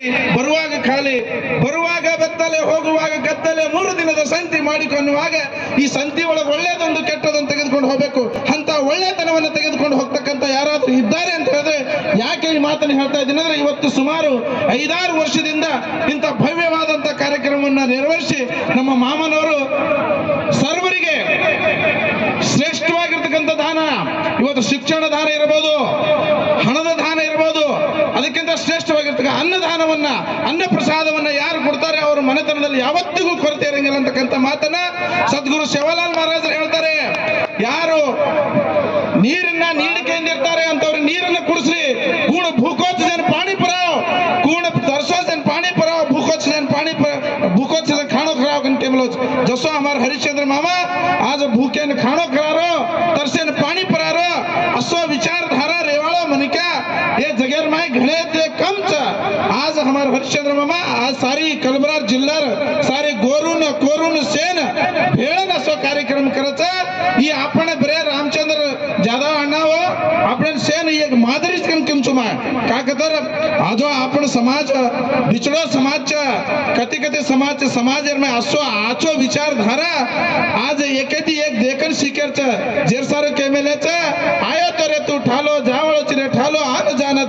ಬರುವಾಗ ಖಾಲಿ, ಬರುವಾಗ ಬೆತ್ತಲೆ, ಹೋಗುವಾಗ ಗದ್ದಲೆ, ಮೂರು ದಿನದ ಸಂತಿ ಮಾಡಿಕೊಳ್ಳುವಾಗ ಈ ಸಂತಿ ಒಳಗೆ ಒಳ್ಳೇದೊಂದು ಕೆಟ್ಟದೊಂದು ತೆಗೆದುಕೊಂಡು ಹೋಗಬೇಕು. ಅಂತ ಒಳ್ಳೆತನವನ್ನು ತೆಗೆದುಕೊಂಡು ಹೋಗ್ತಕ್ಕಂಥ ಯಾರಾದರೂ ಇದ್ದಾರೆ ಅಂತ ಹೇಳಿದ್ರೆ ಯಾಕೆ ಈ ಮಾತನ್ನು ಹೇಳ್ತಾ ಇದ್ದೀನಿ ಅಂದ್ರೆ ಇವತ್ತು ಸುಮಾರು ಐದಾರು ವರ್ಷದಿಂದ ಇಂಥ ಭವ್ಯವಾದಂಥ ಕಾರ್ಯಕ್ರಮವನ್ನು ನೆರವೇರಿಸಿ ನಮ್ಮ ಮಾಮನವರು ಸರ್ವರಿಗೆ ಶ್ರೇಷ್ಠವಾಗಿರ್ತಕ್ಕಂಥ ದಾನ. ಇವತ್ತು ಶಿಕ್ಷಣ ಯಾವತ್ತಿಗೂ ಕೊರತೆ ಇರಂಗಿಲ್ಲ ಅಂತಕ್ಕಂಥ ಮಾತನ್ನ ಸದ್ಗುರು ಶಿವಲಾಲ್ ಮಹಾರಾಜರು ಹೇಳ್ತಾರೆ. ಯಾರು ನೀರನ್ನ ನೀಡಿಕೆ ಎಂದಿರ್ತಾರೆ ಅಂತವ್ರು ನೀರನ್ನ ಕುಡಿಸ್ರಿ. ಕೂಡ ಭೂಕೋಚ ಜನ ಪಾಣಿ ಪರಾವ್ ಕೂಡ ದರ್ಶೋ ಜನ ಪಾಣಿ ಪಾಣಿಪುರ ಭೂಕೋಚ ಜನ ಪಾಣಿ ಭೂಕೋಚ ಜನ ಖಾಣೋ ಜಸೋ ಹಮಾರ ಹರಿಶ್ಚಂದ್ರ ಮಾಮ, ಆಜ ಭೂಕೆಯನ್ನು ಕಾಣೋ ಖರಾರೋ आज हमार हरिश्चंद्र मामा आज सारी कलबरार जिल्हा सारे गोरून कोरून सेन भेळन असो कार्यक्रम करायचा ही आपण बरे रामचंद्र जाधव अण्णाव हो, आपण सेन एक मादरीच कन किमचू मा का का आजो आपण समाज बिचडो समाजच्या कती कधी समाज समाज में असो आचो विचारधारा आज एकेदी एक देखन शिकेरचं जेरसारो केमेल्याचं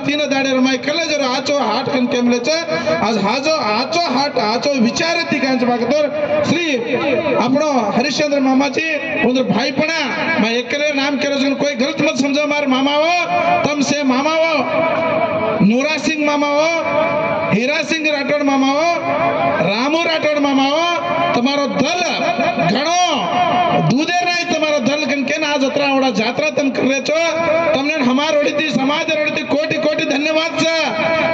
तीन दाड्यावर माय केला जर आचो हाट कन केमलेच आज हा जो आचो हाट आचो विचार ती कांच बागतोर श्री आपण हरिश्चंद्र मामाची उंदर भाई पणा मा एकले नाम केलोस कन कोई गलत मत समजो मार मामा हो तम से मामा हो नूरा सिंह मामा हो हिरा सिंह राठोड मामा हो रामू राठोड मामा हो तुम्हारो दल घणो ಆ ಜತ್ರ ಅವಡ ಜಾತ್ರಾ ತನ್ನ ಕರ್ರೇಚು ತಮ್ಮನೆ ಹಮಾರ್ ಹೊಡಿತಿ ಸಮಾಜ ಹೊಡಿತಿ धन्यवाद ಕೋಟಿ ಧನ್ಯವಾದ ಸ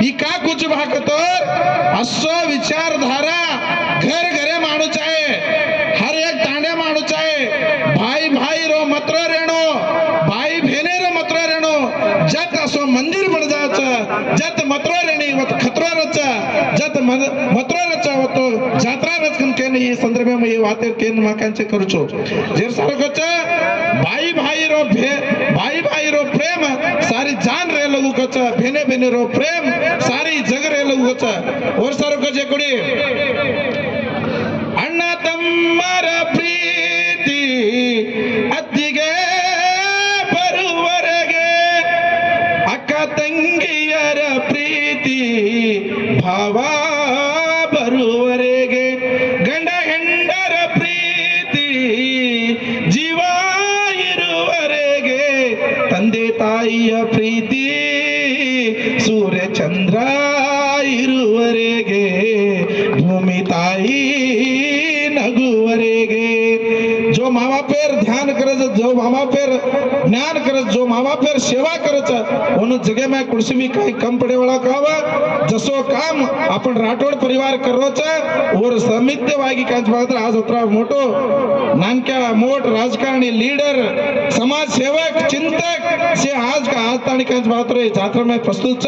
ಈ ಕಾ ಕುಚು ಹಾಕತೋ विचार धारा घर घरे माणूस चाहे हर एक तांड्या माणूस चाहे भाई भाई रो मत्र रेणो भाई भेने रो मत्र रेणो. जत असो मंदिर बन जायचं जत मत्र रेणी खतरो रच जत मत्र रच होतो ಈ ಸಂದರ್ಭ ಈ ವಾದ್ಯಕ್ಕೇನು ಮಾಕಾಂಕ್ಷೆ ಖರ್ಚು ಜೀರ್ಸೋಕೊಚ್ಚ ಬಾಯಿ ಬಾಯಿ ರೋ ಭೇ, ಬಾಯಿ ಬಾಯಿ ರೋ ಪ್ರೇಮ, ಸಾರಿ ಜಾನ್ ರೇ ಲಗು ಕೊಚ್ಚ, ಬೇನೆ ಬೇನೆ ರೋ ಪ್ರೇಮ್, ಸಾರಿ ಜಗ ರೇ ಲಗು ಕೊಚ್ಚ. ಓರ್ಸಾರು ಕೊಚ್ಚೆ ಕೊಡಿ. ಅಣ್ಣ ತಮ್ಮರ ಪ್ರೀತಿ ಅತ್ತಿಗೆ ಬರುವರೆಗೆ ಅಕ್ಕ ತಂಗಿಯರ ಪ್ರೀತಿ ಭಾವ ಬರುವರೆ ಪ್ರಿಯ ಪ್ರೀತಿ ಸೂರ್ಯಚಂದ್ರ ಇರುವರೆಗೆ ಭೂಮಿ ತಾಯಿ ನಗುವರೆಗೆ जो मामा पेर ध्यान करत जो मामा पेर ज्ञान करत जो मामा पेर सेवा करत उन जगह में कुर्सी भी कहीं कम पड़े वाला काव जसो काम आपण राठोड परिवार करोच और समित्यವಾಗಿ ಕಾಂಚ ಮಾತ್ರ आज उतरा मोटो नानक्या मोठ राजकारणी लीडर समाज सेवक चिंतक से आज का आज ताणी कांच मात्र जात्रा में प्रस्तुत छ